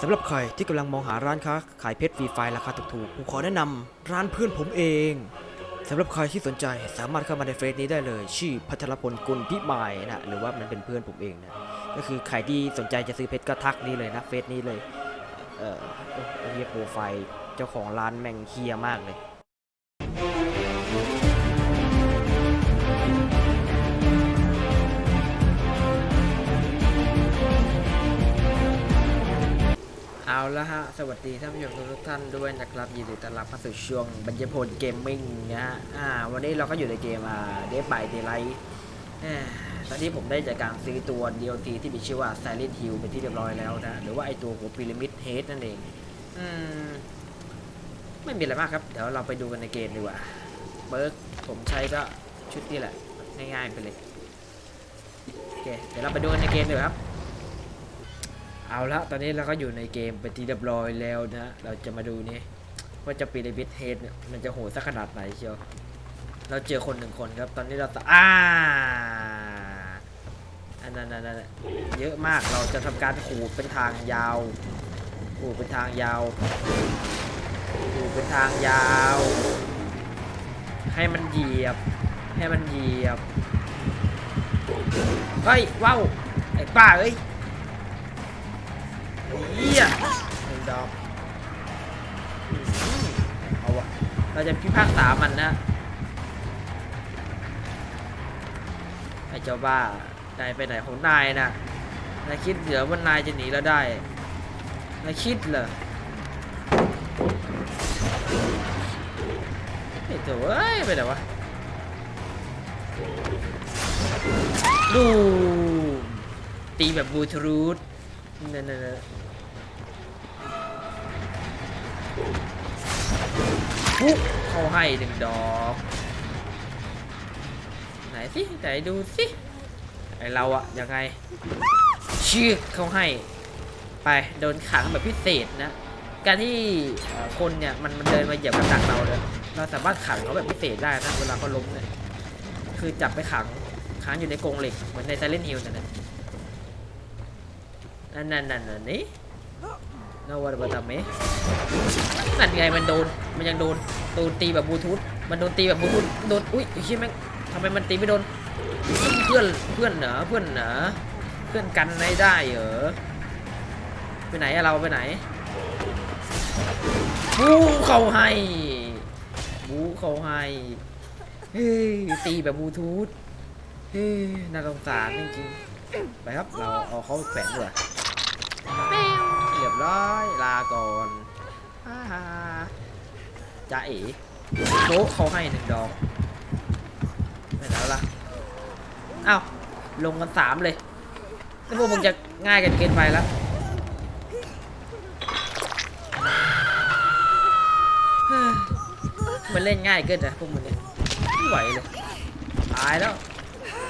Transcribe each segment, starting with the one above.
สำหรับใครที่กำลังมองหาร้านค้าขายเพชรฟรีไฟล์ราคาถูกๆ ผมขอแนะนำร้านเพื่อนผมเองสำหรับใครที่สนใจสามารถเข้ามาในเฟซนี้ได้เลย ชื่อพัทรพลกุลพิมายนะหรือว่ามันเป็นเพื่อนผมเองนะก็คือใครที่สนใจจะซื้อเพชรก็ทักนี่เลยนะเฟซนี้เลย เออโอ้โหเรียโปรไฟล์เจ้าของร้านแม่งเคียมากเลย ละฮะ สวัสดีท่านผู้ชมทุกท่านด้วยนะครับยินดีต้อนรับเข้าสู่ช่วงบรรยพลเกมมิ่งนะฮะอ่าวันนี้เราก็อยู่ในเกมอ่าเดฟไบเดไลท์ตอนนี้ผมได้จากการซื้อตัว DLC ที่มีชื่อว่า Silent Hill เป็นที่เรียบร้อยแล้วนะ หรือว่าไอตัวหัวพีระมิดเฮดนั่นเองอืมไม่มีอะไรมากครับ เดี๋ยวเราไปดูกันในเกมดีกว่าเบิร์กผมใช้ก็ชุดนี้แหละ ง่ายๆไปเลย โอเค เดี๋ยวเราไปดูกันในเกมดีกว่าครับ เอาละตอนนี้เราก็อยู่ในเกมเป็นที่เรียบร้อยแล้วนะ เราจะมาดูนี่ว่าจะปีนบิทเฮดเนี่ยมันจะโหดสักขนาดไหนเชียว เราเจอคนหนึ่งคนครับ ตอนนี้เราตะอ่าอันนั้นอันนั้นเยอะมากเราจะทำการขูดเป็นทางยาวขูดเป็นทางยาวขูดเป็นทางยาว ให้มันเหยียบ ให้มันเหยียบเฮ้ยว้าวไอ้ป้าเอ้ย เฮียหนึ่งดอกเอาวะเราจะพิพากษามันนะไอ้เจ้าบ้านายไปไหนของนายนะนายคิดเหลือว่านายจะหนีเราได้นายคิดเหรอไอ้ตัวเอ้ยไปไหนวะดูตีแบบบลูทูธนั่นๆ ปุ๊บเข้าให้หนึ่งดอก ไหนสิไหนดูสิไอเราอะยังไงชื่อเขาให้ ไปโดนขังแบบพิเศษนะ การที่คนเนี่ยมันมันเดินมาเหยียบกระดักเราเลยเราสามารถขังเขาแบบพิเศษได้นะเวลาเขาล้มเนี่ยคือจับไปขังขังอยู่ในกรงเหล็กเหมือนในไซเลนฮิลนั่นแหละนั่นนั่นนั่นนั่ นวัตบัตเมนั่นไงมันโดน มันยังโดน โดนตีแบบบลูทูธ มันโดนตีแบบบลูทูธ โดน อุ้ยไอ้เชี่ยแม่งทำไมมันตีไม่โดน เพื่อน เพื่อนเหรอ เพื่อนเหรอ เพื่อนกันไม่ได้เหรอ ไปไหนอะเราไปไหน บูเขาให้ บูเขาให้เฮ้ยตีแบบบลูทูธ เฮ้ยน่าสงสารจริงๆไปครับ เราเอาเขาแขวนดีกว่าเรี ยบร้อยลาก่อนอ่าจ้าเอ๋โต๊ะเขาให้หนึ่งดอกไม่แล้วล่ะอ้าวลงกันสามเลยแล้วพวกมึงจะง่ายกันเกินไปแล้วมันเล่นง่ายเกินนะพวกมึงเนี่ยไม่ไหวเลยตายแล้ว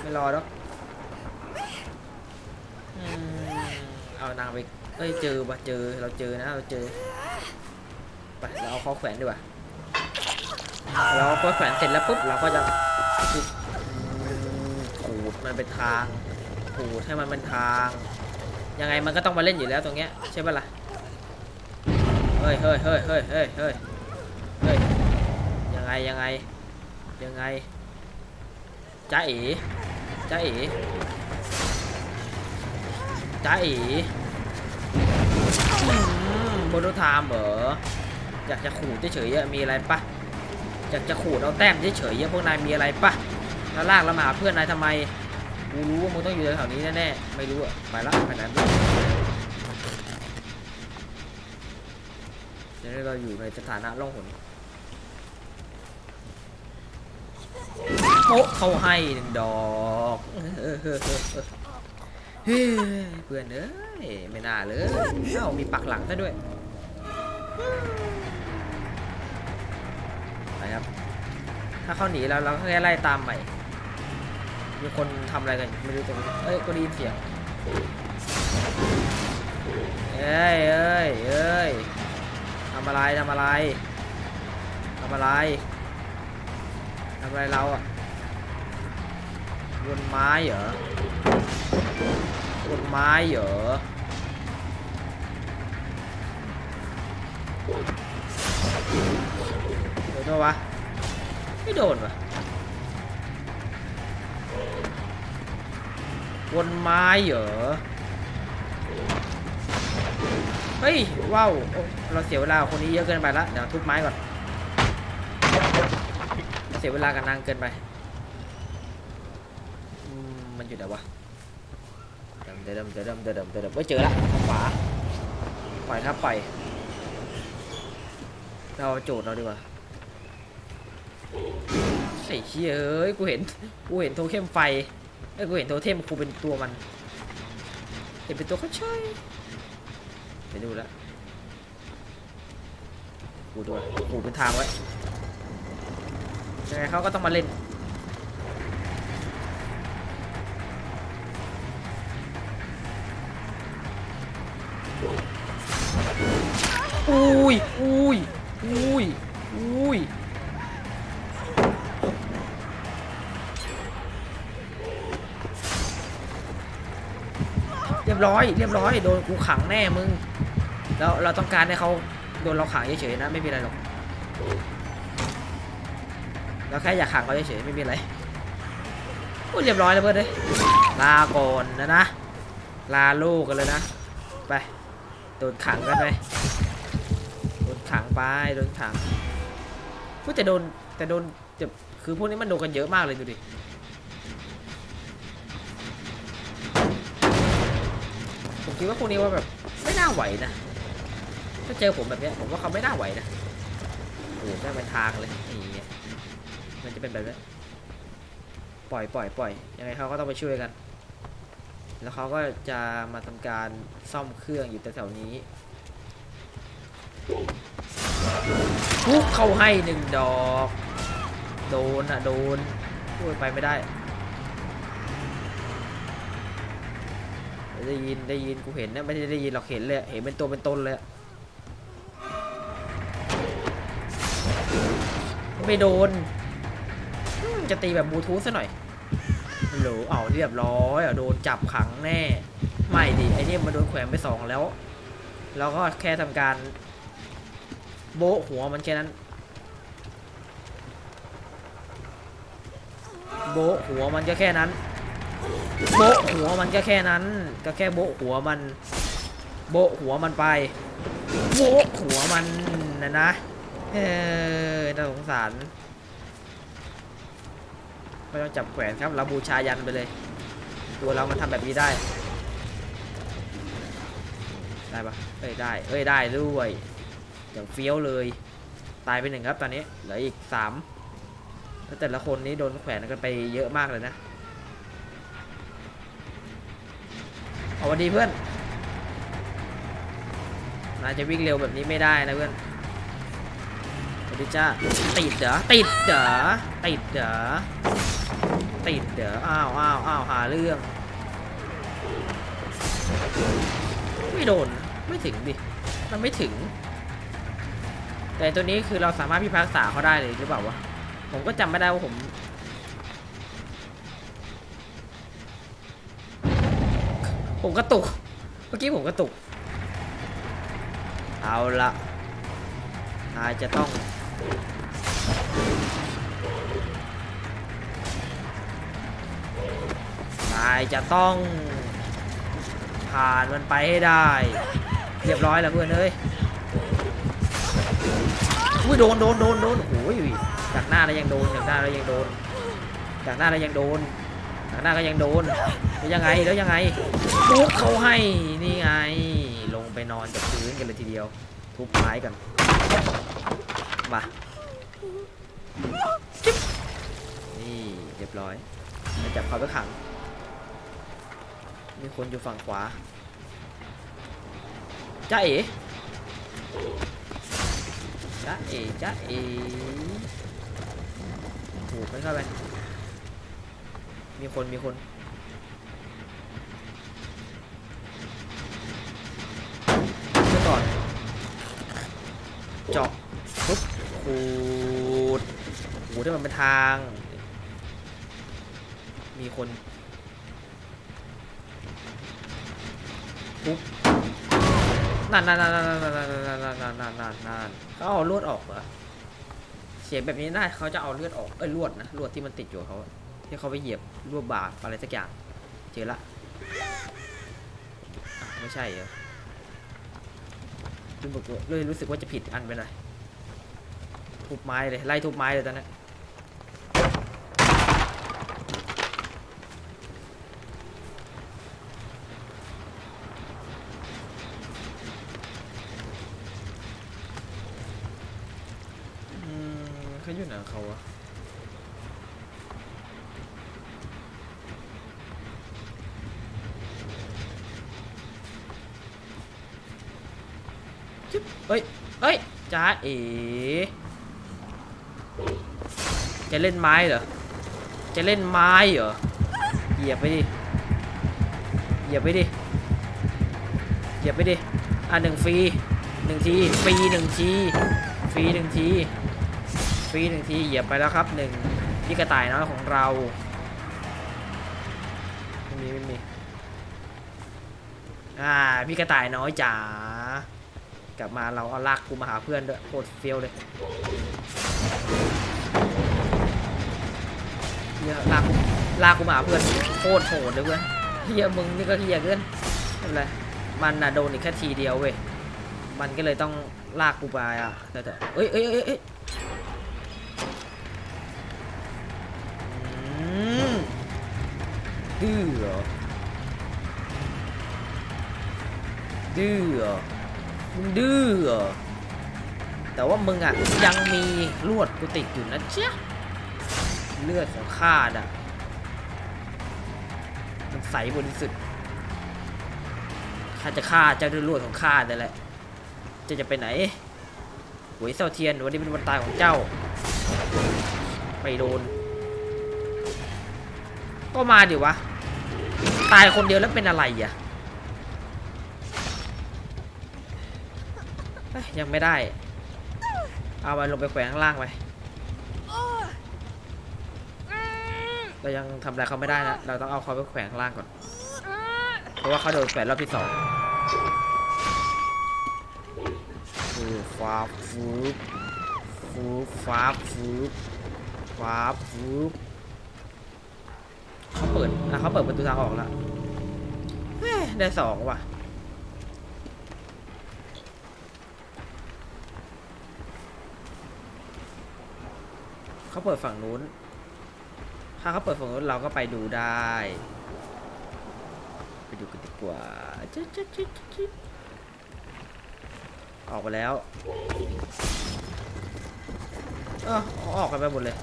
ไม่รอแล้วเอานางไป เอ้ยเจอปะเจอเราเจอนะเราเจอไปเราเอาเขาแขวนดีกว่าเราเอาเขาแขวนเสร็จแล้วปุ๊บเราก็จะขูดมันเป็นทางขูดให้มันเป็นทาง ยังไงมันก็ต้องมาเล่นอยู่แล้วตรงเนี้ยใช่ปะล่ะเฮ้ยเฮ้ยเฮ้ยเฮ้ยเฮ้ยเฮ้ยเฮ้ยยังไงยังไงยังไงจ้าเอ๋จ้าเอ๋จ้าเอ๋ โบโนไทม์เหรออยากจะขูดเฉยๆอะมีอะไรปะอยากจะขูดเอาแต้มเฉยๆอะพวกนายมีอะไรปะแล้วลากเรามาหาเพื่อนนายทำไมกูรู้ว่ามึงต้องอยู่แถวๆนี้แน่ๆไม่รู้อะไปละไปไหนไม่รู้เดี๋ยวเราอยู่ในสถานะล่องหนโป๊ะเขาให้หนึ่งดอก เฮ้ยเพื่อนเอ้ยไม่น่าเลยเอ้ามีปักหลังซะด้วยไปครับ ถ้าเขาหนีเราเราก็แค่ไล่ตามใหม่ มีคนทำอะไรกันไม่รู้ตรงนี้เอ้ยก็ได้ยินเสียงเอ้ยเอ้ยเอ้ยทำอะไรทำอะไรทำอะไรทำอะไรเราอะ บนไม้เหรอบนไม้เหรอโดนวะไม่โดนวะวนไม้เหรอเฮ้ยว้าวเราเสียเวลาคนนี้เยอะเกินไปละเดี๋ยวทุบไม้ก่อนเสียเวลากันนางเกินไป อยู่ไหนวะเดิมเดิมเดิมเดิมเดิมเดิมเดิมเจอละขวาปล่อยครับปล่อยเราโจทย์เราดีกว่าไอ้เชี่ยเอ้ยกูเห็นกูเห็นโทเทมไฟเอ้กูเห็นโทเทมกูเป็นตัวมันเห็นเป็นตัวเขาใช่ไปดูแล้วกูด้วยกูเป็นทางไว้ยังไงเขาก็ต้องมาเล่น รียบร้อย เรียบร้อย โดนกูขังแน่มึง แล้วเราต้องการให้เขาโดนเราขังเฉยๆนะ ไม่มีอะไรหรอก เราแค่อยากขังเขาเฉยๆไม่มีอะไรโอ้เรียบร้อยแล้วเพื่อนเลยลาก่อนนะนะ ลาลูกกันเลยนะ ไปโดนขังกันไปโดนขังไปโดนขังพูดแต่โดนแต่โดนแต่คือพวกนี้มันโดนกันเยอะมากเลยดูดิ ผม คิดว่าพวกนี้ว่าแบบไม่น่าไหวนะ ถ้าเจอผมแบบนี้ผมว่าเขาไม่น่าไหวนะโอ้โหแม่งเป็นทางเลยนี่มันจะเป็นแบบนี้ปล่อยปล่อยปล่อยยังไงเขาก็ต้องไปช่วยกัน แล้วเขาก็จะมาทำการซ่อมเครื่องอยู่แถวๆนี้ปุ๊บเข้าให้หนึ่งดอก โดนอะโดนพูดไปไม่ได้ ได้ยินได้ยินกูเห็นนะไม่ได้ได้ยินหรอกเห็นเลยเห็นเป็นตัวเป็นตนเลยไม่โดน จะตีแบบบลูทูธซะหน่อยฮัลโหลเอาเรียบร้อยอะโดนจับขังแน่ ไม่ดิไอเนี่ยมันโดนแขวนไปสองแล้วเราก็แค่ทำการ โบะหัวมันแค่นั้น โบะหัวมันก็แค่นั้น โบะหัวมันก็แค่นั้น ก็แค่โบะหัวมัน โบะหัวมันไป โบะหัวมันนะนะ เออน่าสงสารไม่ต้องจับแขวนครับ เราบูชายันไปเลย ตัวเรามันทำแบบนี้ได้ ได้ปะเอ้ยได้ เอ้ยได้ด้วยอย่างเฟี้ยวเลย ตายไปหนึ่งครับตอนนี้ เหลืออีกสามแล้วแต่ละคนนี้โดนแขวนกันไปเยอะมากเลยนะ เอาวันดีเพื่อนนายจะวิ่งเร็วแบบนี้ไม่ได้นะเพื่อนสวัสดีจ้าติดเหรอติดเหรอติดเหรอติดเหรออ้าวอ้าวอ้าวหาเรื่อง ไม่โดนไม่ถึงดิมันไม่ถึง แต่ตัวนี้คือเราสามารถพิพากษาเขาได้เลยหรือเปล่าวะผมก็จำไม่ได้ว่าผม ผมกระตุก เมื่อกี้ผมกระตุก เอาละนายจะต้อง นายจะต้อง ผ่านมันไปให้ได้ เรียบร้อยแล้วเพื่อนเอ้ยอุ้ยโดนโดนโดนโดนโอ้ยจากหน้าแล้วยังโดนจากหน้าแล้วยังโดนจากหน้าแล้วยังโดนจากหน้าก็ยังโดน แล้วยังไงแล้วยังไงปุ๊บเขาให้นี่ไง ลงไปนอนกับพื้นกันเลยทีเดียว ทุบไม้กันมานี่เรียบร้อยแล้วจับเขาไปขังมีคนอยู่ฝั่งขวาจ้าเอ๋จ้าเอ๋จ้าเอ๋ถูกไม่เข้าไปมีคนมีคน เมื่อก่อน เจาะปุ๊บขูดขูดให้มันเป็นทาง มีคนปุ๊บนั่นนั่นนั่นนั่นนั่นนั่นนั่นนั่นนั่นนั่นเขาเอาลวดออกเหรอเสียงแบบนี้น่าเขาจะเอาเลือดออกเอ้ยลวดนะลวดที่มันติดอยู่เขาที่เขาไปเหยียบลวดบาดอะไรสักอย่างเจอละไม่ใช่เหรอ รู้สึกเลยรู้สึกว่าจะผิดอันไปหน่อยทุบไม้เลยไล่ทุบไม้เลยตอนนี้อืมเขาอยู่ไหนเขาอะ เฮ้ยเฮ้ยจ้าเอ๋จะเล่นไม้เหรอ จะเล่นไม้เหรอ เหยียบไปดิ เหยียบไปดิ เหยียบไปดิ อะหนึ่งฟรีหนึ่งทีฟรีหนึ่งทีฟรีหนึ่งทีฟรีหนึ่งที เหยียบไปแล้วครับหนึ่งพี่กระต่ายน้อยของเรา ไม่มีไม่มี อ่า พี่กระต่ายน้อยจ๋า ลับมาเราเอาลากกูมาหาเพื่อนด้วยโคตรเฟี้ยวเลยเฮียลากกูลากกูมาหาเพื่อนโคตรโหดเลยเพื่อนเฮียมึงนี่ก็เฮียเกินไม่เป็นไรมันน่ะโดนอีกแค่ทีเดียวเว้ยมันก็เลยต้องลากกูไปอะแต่แต่เอ้ยเอ้ยเอ้ยเอ้ยดื้อดื้อเหรอ มึงดื้อแต่ว่ามึงอะยังมีลวดกูติดอยู่นะเจ๊ะเลือดของข้าอะมันใสบริสุทธิ์ข้าจะฆ่าเจ้าด้วยลวดของข้าแต่แหละจะจะไปไหนหวยเซาเทียนวันนี้เป็นวันตายของเจ้าไปโดน ก็มาดิวะ ตายคนเดียวแล้วเป็นอะไรอะ เอ้ ยังไม่ได้ เอามันลงไปแขวนข้างล่างไปเรายังทำอะไรเขาไม่ได้นะเราต้องเอาเขาไปแขวนข้างล่างก่อน เพราะว่าเขาโดนแขวนรอบที่สองฟูฟ้าฟูบฟูฟ้าฟูบฟ้าฟูบเขาเปิดอะเขาเปิดประตูทางออกแล้วได้สองว่ะ เขาเปิดฝั่งนู้น ถ้าเขาเปิดฝั่งนู้นเราก็ไปดูได้ ไปดูกันดีกว่าจ๊ะจ๊ะจ๊ะจ๊ะจ๊ะออกไปแล้ว เออออกกันไปหมดเลย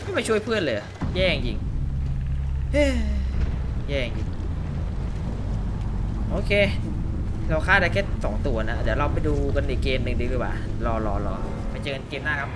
ไม่มาช่วยเพื่อนเลย แย่งจริงเฮ้ยแย่งจริงโอเค เราฆ่าได้แค่สองตัวนะ เดี๋ยวเราไปดูกันอีกเกมหนึ่งดีกว่า รอรอรอไปเจอกันเกมหน้าครับ